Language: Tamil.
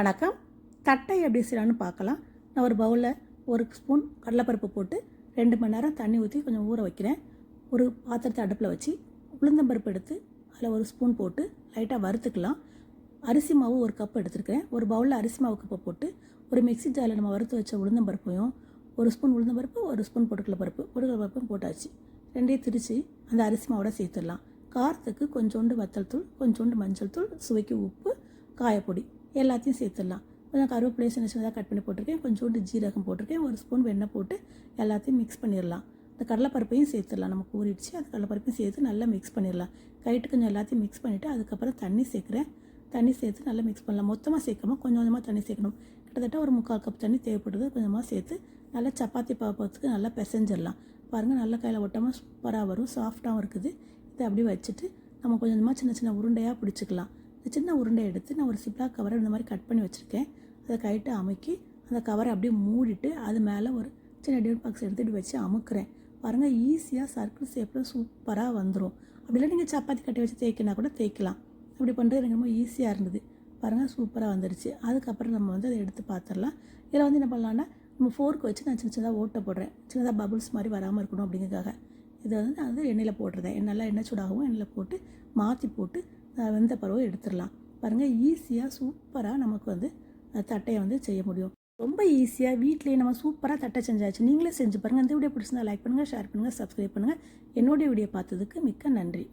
வணக்கம். தட்டை எப்படி செய்யலான்னு பார்க்கலாம். நான் ஒரு பவுலில் ஒரு ஸ்பூன் கடலைப்பருப்பு போட்டு ரெண்டு மணி நேரம் தண்ணி ஊற்றி கொஞ்சம் ஊற வைக்கிறேன். ஒரு பாத்திரத்தை அடுப்பில் வச்சு உளுந்தம்பருப்பு எடுத்து அதில் ஒரு ஸ்பூன் போட்டு லைட்டாக வறுத்துக்கலாம். அரிசி மாவு ஒரு கப் எடுத்துருக்கிறேன். ஒரு பவுலில் அரிசி மாவு கப்பை போட்டு ஒரு மிக்ஸி ஜாரில் நம்ம வறுத்து வச்ச உளுந்தம்பருப்பையும் ஒரு ஸ்பூன் உளுந்தம்பருப்பு ஒரு ஸ்பூன் பொட்டுக்கல பருப்பு பொட்டுக்கல பருப்பும் போட்டாச்சு. ரெண்டையும் திரித்து அந்த அரிசி மாவோட சேர்த்துடலாம். காரத்துக்கு கொஞ்சோண்டு வத்தல் தூள் கொஞ்சோண்டு மஞ்சள் தூள் சுவைக்கு உப்பு காயப்பொடி. எல்லாத்தையும் சேர்த்துடலாம். கொஞ்சம் கருவேப்பிலையும் சின்ன சின்னதாக கட் பண்ணி போட்டிருக்கேன். கொஞ்சோண்டு ஜீரகம் போட்டிருக்கேன். ஒரு ஸ்பூன் வெண்ணெய் போட்டு எல்லாத்தையும் மிக்ஸ் பண்ணிடலாம். இந்த கடலைப்பருப்பையும் சேர்த்துடலாம். நமக்கு ஊறிடுச்சு அது கடலைப்பருப்பையும் சேர்த்து நல்லா மிக்ஸ் பண்ணிடலாம். கைட்டு கொஞ்சம் எல்லாத்தையும் மிக்ஸ் பண்ணிவிட்டு அதுக்கப்புறம் தண்ணி சேர்க்குறேன். தண்ணி சேர்த்து நல்லா மிக்ஸ் பண்ணலாம். மொத்தமாக சேர்க்காம கொஞ்சம் கொஞ்சமாக தண்ணி சேர்க்கணும். கிட்டத்தட்ட ஒரு முக்கால் கப் தண்ணி தேவைப்படுது. கொஞ்சமாக சேர்த்து நல்லா சப்பாத்தி பாப்பத்துக்கு நல்லா பிசைஞ்சிடலாம். பாருங்கள் நல்லா கையில் ஒட்டாமல் சூப்பராக வரும். சாஃப்டாகவும் இருக்குது. இதை அப்படியே வச்சுட்டு நம்ம கொஞ்சம் கொஞ்சமாக சின்ன சின்ன உருண்டையாக பிடிச்சிக்கலாம். இந்த சின்ன உருண்டை எடுத்து நான் ஒரு சிப்லாக் கவரை இந்த மாதிரி கட் பண்ணி வச்சுருக்கேன். அதை கைட்டு அமுக்கி அந்த கவரை அப்படியே மூடிட்டு அது மேலே ஒரு சின்ன டிஃபன் பாக்ஸ் எடுத்துகிட்டு வச்சு அமுக்குறேன். பாருங்கள் ஈஸியாக சர்க்கிள் ஷேப்பில் சூப்பராக வந்துடும் அப்படிலாம் நீங்கள் சப்பாத்தி கட்டி வச்சு தேய்க்கினா கூட தேய்க்கலாம். அப்படி பண்ணுறது எனக்கு ரொம்ப ஈஸியாக இருந்தது. பாருங்கள் சூப்பராக வந்துடுச்சு அதுக்கப்புறம் நம்ம வந்து அதை எடுத்து பார்த்துடலாம் இதில் வந்து என்ன பண்ணலான்னா நம்ம ஃபோர்க்கு வச்சு நான் சின்ன சின்னதாக ஓட்டை போடுறேன். சின்னதாக பபுள்ஸ் மாதிரி வராமல் இருக்கணும் அப்படிங்கிறதுக்காக. இதை வந்து நான் வந்து எண்ணெயில் போட்டுருந்தேன் நல்லா எண்ணெய் சூடாகவும் எண்ணெயில் போட்டு மாற்றி போட்டு வெந்த பருவம் எடுத்துடலாம். பாருங்கள் ஈஸியாக சூப்பராக நமக்கு வந்து தட்டையை வந்து செய்ய முடியும். ரொம்ப ஈஸியாக வீட்லேயே நம்ம சூப்பராக தட்டை செஞ்சாச்சு. நீங்களே செஞ்சு பாருங்கள் இந்த வீடியோ பிடிச்சிருந்தா லைக் பண்ணுங்கள் ஷேர் பண்ணுங்கள் சப்ஸ்கிரைப் பண்ணுங்கள் என்னுடைய வீடியோ பார்த்ததுக்கு மிக்க நன்றி.